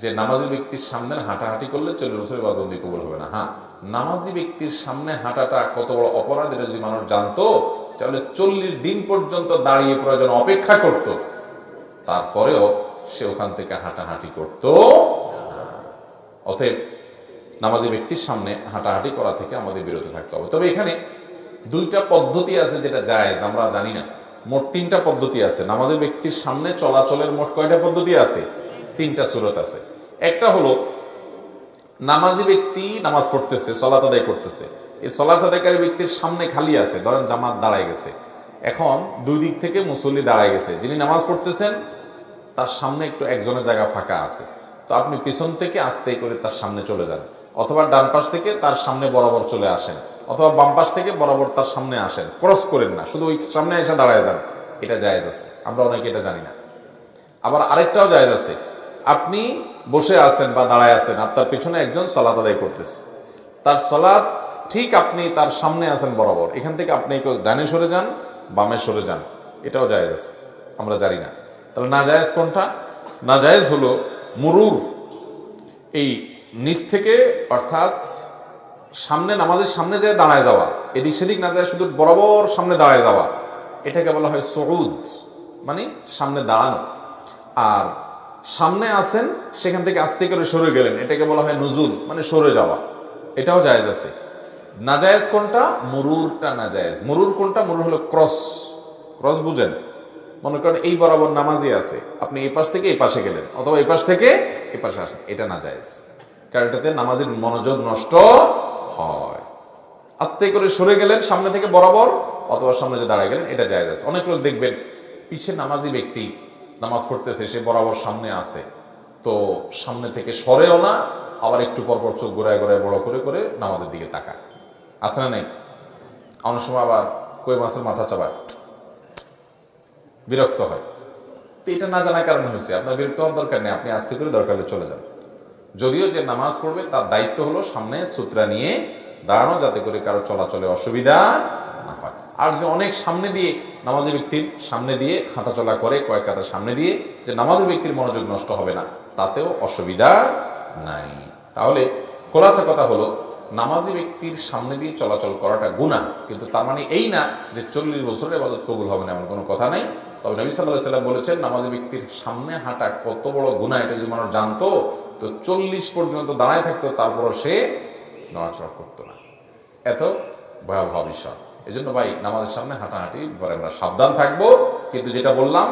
যে নামাজি ব্যক্তির সামনে হাঁটাহাঁটি করলে চল্লিশ বছরের বাদবন্দি কবুল হবে না। হ্যাঁ নামাজি ব্যক্তির সামনে হাঁটাটা কত বড় অপরাধ, এটা যদি মানুষ জানতো, তাহলে চল্লিশ দিন পর্যন্ত দাঁড়িয়ে প্রয়োজন অপেক্ষা করত। তারপরেও সে ওখান থেকে হাঁটাহাঁটি করত অতএব নামাজি ব্যক্তির সামনে হাঁটাহাঁটি করা থেকে আমাদের বিরত থাকতে হবে। তবে এখানে দুইটা পদ্ধতি আছে যেটা জায়েজ, আমরা জানি না। মোট তিনটা পদ্ধতি আছে। নামাজের ব্যক্তির সামনে চলাচলের মোট কয়টা পদ্ধতি আছে? তিনটা সুরত আছে। একটা হলো, নামাজি ব্যক্তি নামাজ পড়তেছে, সলাত আদায় করতেছে। এই সলাত আদায়কারী ব্যক্তির সামনে খালি আছে, ধরেন জামাত দাঁড়ায় গেছে। এখন দুই দিক থেকে মুসল্লি দাঁড়ায় গেছে। যিনি নামাজ পড়তেছেন, তার সামনে একটু একজনের জায়গা ফাঁকা আছে। তো আপনি পিছন থেকে আস্তে করে তার সামনে চলে যান। অথবা ডান পাশ থেকে তার সামনে বরাবর চলে আসেন। অথবা বাম পাশ থেকে বরাবর তার সামনে আসেন। ক্রস করেন না, শুধু ওই সামনে এসে দাঁড়ায় যান। এটা জায়েজ আছে। আমরা অনেকে এটা জানি না। আবার আরেকটাও জায়েজ আছে। আপনি বসে আছেন বা দাঁড়ায় আছেন, আপনার পিছনে একজন সলাত আদায় করতেছে। তার সলাদ ঠিক আপনি তার সামনে আছেন বরাবর। এখান থেকে আপনি কেউ ডানে সরে যান, বামে সরে যান। এটাও জায়েজ আছে, আমরা জানি না। তাহলে না জায়েজ কোনটা? না জায়েজ হলো মুরুর। এই নিচ থেকে অর্থাৎ সামনে, নামাজের সামনে যায় দাঁড়ায় যাওয়া। এদিক সেদিক না যায় শুধু বরাবর সামনে দাঁড়ায় যাওয়া। এটাকে বলা হয় সউদ মানে সামনে দাঁড়ানো। আর সামনে আসেন সেখান থেকে আস্তে করে সরে গেলেন। এটাকে বলা হয় নজুল মানে সরে যাওয়া। এটাও জায়েজ আছে। নাজায়েজ কোনটা? মরুরটা নাজায়েজ। মরুর কোনটা? মরুর হলো ক্রস। ক্রস বুঝেন। মনে করেন এই বরাবর নামাজি আছে। আপনি এই পাশ থেকে এই পাশে গেলেন, অথবা এই পাশ থেকে এই পাশে আসেন। এটা নাজায়েজ। কারণ এটাতে নামাজের মনোযোগ নষ্ট হয়। আস্তে করে সরে গেলেন সামনে থেকে বরাবর, অথবা সামনে যে দাঁড়ায় গেলেন, এটা জায়েজ আছে। অনেক লোক দেখবেন, পিছে নামাজি ব্যক্তি নামাজ পড়তেছে, সে বরাবর সামনে আছে। তো সামনে থেকে সরেও না, আবার একটু পরপর চোখ ঘোরায় ঘোরায় বড় করে করে নামাজের দিকে তাকায়। আছে না নেই? অনেক সময় আবার কই মাছের মাথা চাবায়। বিরক্ত হয়। তো এটা না জানার কারণে হয়েছে। আপনার বিরক্ত হওয়ার দরকার নেই, আপনি আস্তে করে দরকার চলে যান। যদিও যে নামাজ পড়বে, তার দায়িত্ব হলো সামনে সূত্রা নিয়ে দাঁড়ানো, যাতে করে কারও চলাচলে অসুবিধা আর যদি অনেক সামনে দিয়ে নামাজের ব্যক্তির সামনে দিয়ে হাঁটাচলা করে, কয়েক কাতার সামনে দিয়ে, যে নামাজের ব্যক্তির মনোযোগ নষ্ট হবে না, তাতেও অসুবিধা নাই। তাহলে খোলাসা কথা হলো, নামাজি ব্যক্তির সামনে দিয়ে চলাচল করাটা গুণা কিন্তু তার মানে এই না যে চল্লিশ বছরের এবাদত কবুল হবে না, এমন কোনো কথা নাই। তবে নবী সাল্লাহ সাল্লাম বলেছেন, নামাজি ব্যক্তির সামনে হাঁটা কত বড় গুণা এটা যদি মানুষ জানতো, তো চল্লিশ পর্যন্ত দাঁড়ায় থাকতো, তারপরও সে নড়াচড়া করতো না। এত ভয়াবহ বিষয়। এই জন্য ভাই নামাজের সামনে হাঁটাহাঁটি পরে আমরা সাবধান থাকব কিন্তু যেটা বললাম